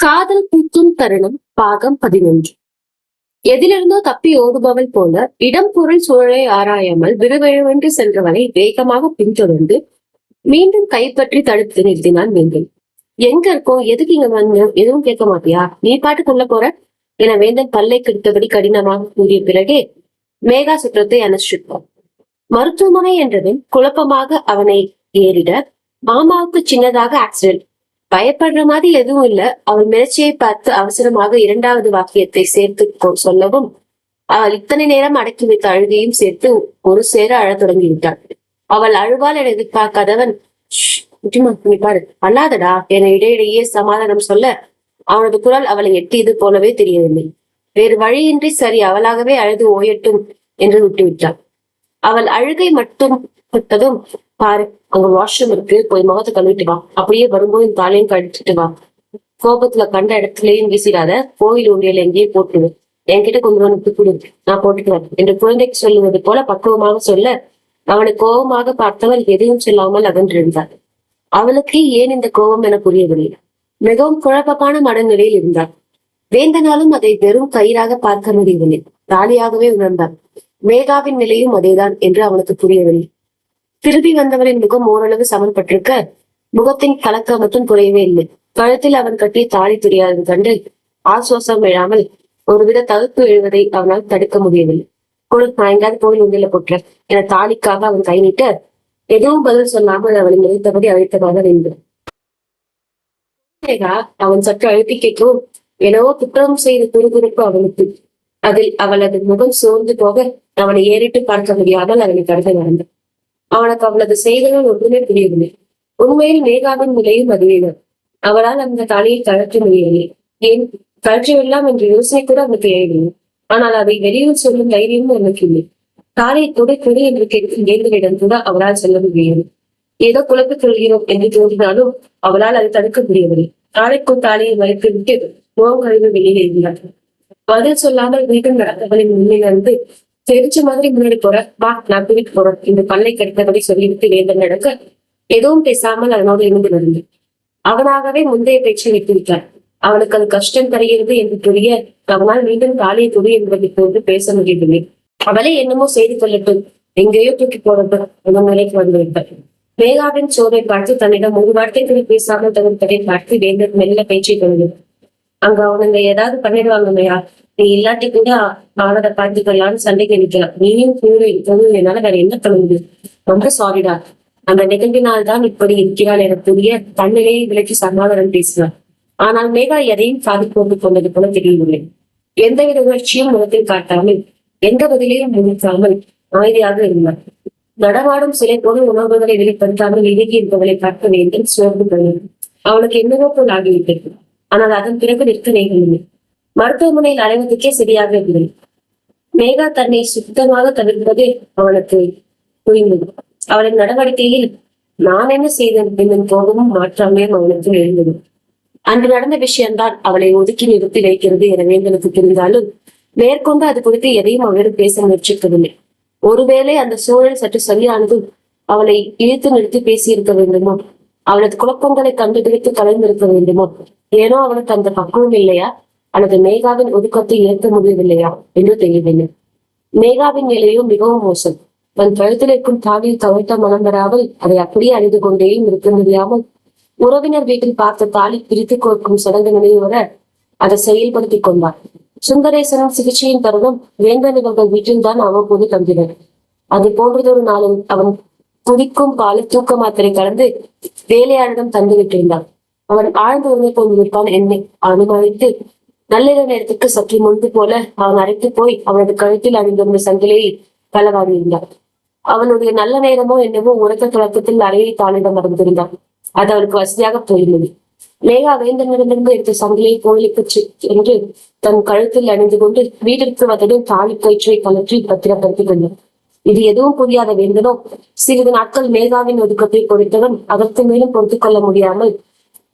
காதல் பூக்கும் தருணம் பாகம் பதினொன்று. எதிலிருந்தோ தப்பி ஓடுபவள் போல இடம் பொருள் சூழலை ஆராயாமல் விறுவிறுவென்று சென்றவனை வேகமாக பின்தொடர்ந்து மீண்டும் கைப்பற்றி தடுத்து நிறுத்தினான் வேந்தன். எங்க இருக்கோம் எதுக்கு இங்க வந்து எதுவும் கேட்க மாட்டியா? நீ பாட்டுக்குள்ள போற? என வேந்தன் பல்லை கெடுத்தபடி கடினமாக கூறிய பிறகே மேகா சுற்றத்தை அனுஷ்டித்தான் மருத்துவமனை என்றதும் குழப்பமாக அவனை ஏறிட மாமாவுக்கு சின்னதாக ஆக்சிடென்ட் பயப்படுற மாதிரி எதுவும் இல்ல. அவள் மிரட்சியை பார்த்து அவசரமாக இரண்டாவது வாக்கியத்தை சேர்த்து சொல்லவும் அவள் இத்தனை நேரம் அடக்கி வைத்த அழுகையும் சேர்த்து ஒரு சேர அழத் தொடங்கி விட்டாள் அவள் அழுவால் என எதிர்பார்க்காதவன் பாரு அல்லாதடா என இடையிடையே சமாதானம் சொல்ல அவனது குரல் அவளை எட்டியது போலவே தெரியவில்லை. வேறு வழியின்றி சரி அவளாகவே அழுது ஓயட்டும் என்று விட்டுவிட்டாள். அவள் அழுகை மட்டும் விட்டதும் பாரு அங்க வாஷ்ரூம் இருக்கு போய் முகத்தை கழுவிட்டு வா. அப்படியே வரும்போது இந்த தாலையும் கழிச்சிட்டு வா. கோபத்துல கண்ட இடத்துலயும் வீசிடாத கோயில் உண்டியல் எங்கேயே போட்டுடு என்கிட்ட கொஞ்சம் உனக்கு கொடு. நான் போட்டுக்கிறேன். என்று குழந்தைக்கு சொல்லுவது போல பக்குவமாக சொல்ல அவனை கோபமாக பார்த்தவள் எதையும் சொல்லாமல் அகன்றிருந்தாள் அவளுக்கு ஏன் இந்த கோபம் என புரியவில்லை? மிகவும் குழப்பமான மனநிலையில் இருந்தாள். வேந்தனாலும் அதை வெறும் கயிறாக பார்க்க முடியவில்லை. தாலியாகவே உணர்ந்தான் மேகாவின் நிலையும் அதேதான் என்று அவனுக்கு புரியவில்லை. திரும்பி வந்தவரின் முகம் ஓரளவு சமன்பட்டிருக்க முகத்தின் கலக்க மட்டும் குறையவே இல்லை. கழுத்தில் அவன் கட்டிய தாலி தெரியாதது கண்டு ஆசுவாசம் எழாமல் ஒருவித தவிர்ப்பு எழுவதை அவனால் தடுக்க முடியவில்லை. குளிர் நான் எங்காவது கோயில் உண்டில போட்டுறேன். என தாலிக்காக அவன் கை நீட்ட எதுவும் பதில் சொல்லாமல் அவனை நினைத்தபடி அழைத்ததாக வேண்டும். அவன் சற்று அழுத்தி கேட்கவும் என்னவோ குற்றம் செய்த துருதுருப்பு அவனுக்கு. அதில் அவளது முகம் சோர்ந்து போக அவனை ஏறிட்டு பார்க்க முடியாமல் அவனை கடந்து நடந்தான். அவனுக்கு அவளது செய்திகள் ஒன்றுமே புரியவில்லை. உண்மையில் மேகாவின் நிலையும் அதுவேதான் அவரால் அந்த தலையை கழற்ற முடியவில்லை. ஏன்? கழற்ற என்ற யோசனை கூட அவனுக்கு எழவில்லை ஆனால் அதை வெளியில் சொல்லும் தைரியமும் அவனுக்கு இல்லை. தாலியை துடை துடை என்று கேட்கும் வேந்தரிடம் கூட அவரால் சொல்ல முடியவில்லை. ஏதோ குழப்பிக் கொள்கிறோம் என்று தோன்றினாலும் அவளால் அதை தடுக்க முடியவில்லை. தாளைக்கும் தாலியை மறைத்து விட்டு முகம் கழிவு வெளியே பதில் சொல்லாமல் வீட்டில் நடந்தவளின் முன்னிலிருந்து தெரிஞ்ச மாதிரி முன்னாடி போற. வா நான் கூட்டிட்டு போறேன் இந்த பல்லை கடித்தபடி சொல்லிவிட்டு வேந்தன் நடக்க எதுவும் பேசாமல் அதனோடு இருந்து நடந்து அவனாகவே முந்தைய பேச்சை விட்டுவிட்டான் அவனுக்கு அது கஷ்டம் தருகிறது என்று புரிய அவனால் மீண்டும் தாலியை துணி என்பதை போன்று பேச முடியவில்லை. அவளே என்னமோ செய்து கொள்ளட்டும். எங்கேயோ தூக்கி போடட்டும் என்ற நிலைக்கு வந்துவிட்டார் மேகாவின் சோதை பார்த்து தன்னிடம் ஒரு வார்த்தை கூட பேசாமல் தவிர்ப்பதை பார்த்து வேந்தர் மெல்ல பேச்சை கொள்ளும் அங்க அவனுங்க ஏதாவது பண்ணிடுவாங்கம்மையா? நீ இல்லாட்டி கூட அவனோட பார்த்துக்கலாம்னு சண்டைக்கு நிக்கலாம் நீயும் கூறு இருக்கணும் என்னால வேற என்ன பண்ண முடியும்? ரொம்ப சாரிடா அந்த நிகழ்வினால் தான் இப்படி இருக்கிறாள் என புரிய தன்னிலையை விலக்கி சமாதானம் பேசினார் ஆனால் மேகா எதையும் காது போட்டு கொண்டது போல தெரியவில்லை. எந்தவித உணர்ச்சியும் முகத்தில் காட்டாமல் எந்த பதிலையும் முன்னிக்காமல் அமைதியாக இருந்தார் நடமாடும் சிலை போல உணர்வுகளை வெளிப்படுத்தாமல் இறுகி இருப்பவளை பார்க்க வேண்டும் சோர்ந்து போனது அவனுக்கு என்னவோ போல் ஆகிவிட்டது. ஆனால் அதன் பிறகு நிற்க நேரமில்லை மருத்துவமனையில் அலைவதற்கே சரியாக இல்லை. மேகா தன்னை சுத்தமாக தவிர்ப்பது அவனுக்கு புரிந்தது. அவளின் நடவடிக்கையில் நான் என்ன செய்தேன் என்னும் கோபமும் மாற்றாமே அவனுக்கு எழுந்தது. அன்று நடந்த விஷயம்தான் அவளை ஒதுக்கி நிறுத்தி வைக்கிறது என வேந்தனுக்கு தெரிந்தாலும் மேற்கொண்டு அது குறித்து எதையும் அவளிடம் பேச முயற்சிக்கவில்லை. ஒருவேளை அந்த சூழல் சற்று சரியானதும் அவளை இழுத்து நிறுத்தி பேசியிருக்க வேண்டுமோ? அவளது குழப்பங்களை கண்டுபிடித்து கலைந்திருக்க வேண்டுமோ? ஏனோ அவளுக்கு அந்த பக்குவம் இல்லையா? அல்லது மேகாவின் ஒதுக்கத்தை ஏற்க முடியவில்லையா என்று தெரியவில்லை. மேகாவின் நிலையும் மிகவும் மோசம். தன் கழுத்தில் இருக்கும் தவிர்த்த மனம் வராமல் அதை அப்படியே அணிந்து கொண்டேயும் இருக்க முடியாமல் உறவினர் வீட்டில் பார்த்த தாலி பிரித்து கோர்க்கும் சடங்கு நினைவு அதை செயல்படுத்தி கொண்டார். சுந்தரேசனும் சிகிச்சையின் தருணம் வேந்தன் இவர்கள் வீட்டில்தான் அவ்வப்போது தங்கினர். அது போன்றதொரு நாளில் அவன் துடிக்கும் பாலில் தூக்க மாத்திரை கலந்து வேலையாளிடம் தந்துவிட்டிருந்தான் அவன் ஆழ்ந்த உண்மை கொண்டிருப்பான் என்னை அனுமதித்து நள்ளிரவு நேரத்துக்கு சற்று முன்பு போல அவன் அழைத்து போய் அவனது கழுத்தில் அணிந்திருந்த சங்கிலியை களவாடியிருந்தான் அவனுடைய நல்ல நேரமோ என்னவோ உரத்த தொடக்கத்தில் அறையை தானிடம் நடந்திருந்தான் அது அவருக்கு வசதியாக போயிருந்தது. மேகா வேந்தனிடமிருந்து எடுத்த சங்கிலியை கோயிலுக்கு சென்று தன் கழுத்தில் அணிந்து கொண்டு வீட்டிற்கு வந்ததும் தாலி கயிற்றை கலற்றி பத்திரப்படுத்திக் கொண்டான். இது எதுவும் புரியாத வேந்தனோ சிறிது நாட்கள் மேகாவின் ஒதுக்கத்தை பொறுத்தவன் அதற்கு மேலும் பொறுத்துக் கொள்ள முடியாமல்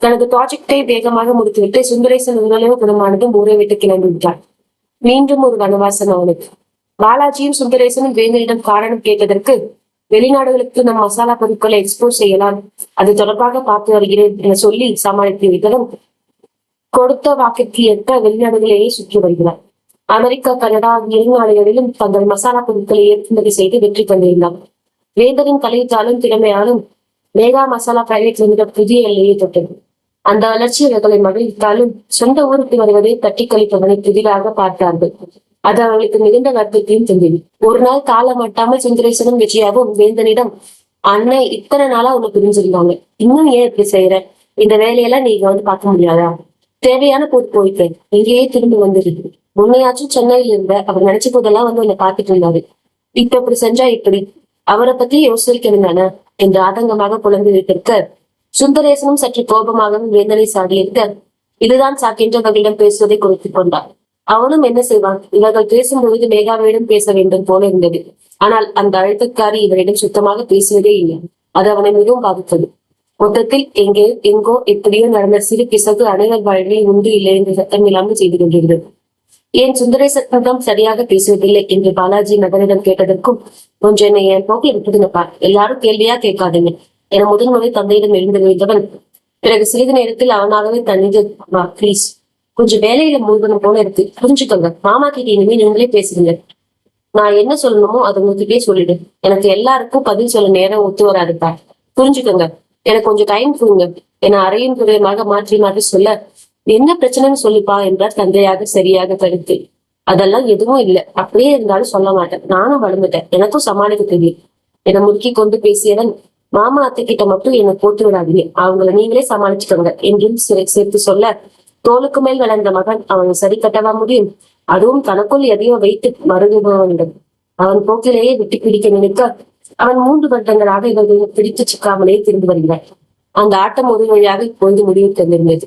தனது ப்ராஜெக்டை வேகமாக முடித்துவிட்டு சுந்தரேசன் உடனே குணமானதும் ஊரை விட்டு கிளம்பி விட்டார். மீண்டும் ஒரு வனவாசம் அவனுக்கு. பாலாஜியும் சுந்தரேசனும் வேந்தனிடம் காரணம் கேட்டதற்கு வெளிநாடுகளுக்கு நம் மசாலா பொருட்களை எக்ஸ்போர்ட் செய்யலாம் அது தொடர்பாக பார்த்து வருகிறேன் என சொல்லி சமாளித்து வைத்ததும் கொடுத்த வாக்கிற்கு ஏற்ப வெளிநாடுகளையே சுற்றி வருகிறார். அமெரிக்கா கனடா ஆகிய இரு நாடுகளிலும் தங்கள் மசாலா பொருட்களை ஏற்றுமதி செய்து வெற்றி கண்டிருந்தார். வேந்தரின் கலைத்தாலும் திறமையாலும் மேகா மசாலா பிரைவேட் லிமிடெட் புதிய எல்லையை தொட்டது. அந்த வளர்ச்சி அவர்களை மகிழ்வித்தாலும் சொந்த ஊருக்கு வருவதை தட்டி கழிப்பவனை புதிதாக பார்த்தார்கள். அது அவர்களுக்கு மிகுந்த வருத்தத்தையும் தந்தது. ஒரு நாள் காலமாட்டாமல் சுந்தரேசனும் விஜயாவும் வேந்தனிடம் அண்ணன் இத்தனை நாளா உன்னை பிரிஞ்சிருந்தாங்க இன்னும் ஏன் இப்படி செய்யற இந்த வேலையெல்லாம் நீங்க வந்து பார்க்க முடியாதா? தேவையான போது போயிட்டேன் இங்கேயே திரும்பி வந்துருக்கு முன்னையாச்சும் சென்னையில இருந்த அவர் நினைச்ச போதெல்லாம் வந்து உன்னை பார்த்துட்டு இருந்தாரு. இப்ப இப்படி செஞ்சா இப்படி? அவரை பத்தி யோசிக்கணும் தானே என்று ஆதங்கமாக புலம்பி வைத்திருக்க சுந்தரேசனும் சற்று கோபமாகவும் வேதனை சாடியிருக்க இதுதான் சாக்கின்றவர்களிடம் பேசுவதை குறைத்துக் கொண்டார் அவனும் என்ன செய்வான்? இவர்கள் பேசும்பொழுது மேகாவிடம் பேச வேண்டும் போல இருந்தது. ஆனால் அந்த அழுத்தக்காரி இவரிடம் சுத்தமாக பேசுவதே இல்லை. அது அவனை மிகவும் பாதித்தது. மொத்தத்தில் எங்கே எங்கோ எப்படியோ நடந்த சிறு பிசகு அனைவர் வாழ்வில் உண்டு இல்லை என்று சத்தம் இல்லாமல் செய்து கொண்டிருந்தது. ஏன் சுந்தரேசனிடம் சரியாக பேசுவதில்லை என்று பாலாஜி நகரிடம் கேட்டதற்கும் கொஞ்சம் என்னை என் போக்கில் விட்டுடுங்கப்பா எல்லாரும் கேள்வியா கேட்காதீங்க. என முதல் முறை தந்தையிடம் எழுந்து விழுந்தவன் பிறகு சிறிது நேரத்தில் அவனாகவே தண்ணீர் ப்ளீஸ் கொஞ்சம் வேலையில மூழ்கணும் போல இருக்கு. புரிஞ்சுக்கோங்க. மாமா கிட்ட இனிமே நீங்களே பேசுங்க. நான் என்ன சொல்லணுமோ அதை உங்ககிட்டயே சொல்லிடு. எனக்கு எல்லாருக்கும் பதில் சொல்ல நேரம் ஒத்து வராதுப்பா. புரிஞ்சுக்கோங்க. எனக்கு கொஞ்சம் டைம் கொடுங்க. என அறையும் துறையமாக மாற்றி மாற்றி சொல்ல. என்ன பிரச்சனைன்னு சொல்லிப்பா என்றார் தந்தையாக சரியாக கருத்து அதெல்லாம் எதுவும் இல்லை. அப்படியே இருந்தாலும் சொல்ல மாட்டேன். நானும் வளர்ந்துட்டேன். எனக்கும் சமாளிக்க தெரியும். என முறுக்கி கொண்டு பேசியவன் மாமா அத்தை கிட்ட மட்டும் என்னை போட்டு விடாதீங்க அவங்கள நீங்களே சமாளிச்சுக்கோங்க என்றும் சிறை- சேர்த்து சொல்ல தோலுக்கு மேல் வளர்ந்த மகன் அவன் சரி கட்டவா முடியும்? அதுவும் தனக்குள் எதையோ வைத்து மருதுபவனிடம் அவன் போக்கிலேயே விட்டு பிடிக்க நினைக்க அவன் மூன்று வருடங்களாக இவர்கள் பிடித்து சிக்காமலே திரும்பி வருகிறார் அந்த ஆட்டம் ஒரு வழியாக இப்போது முடிவு தந்திருந்தது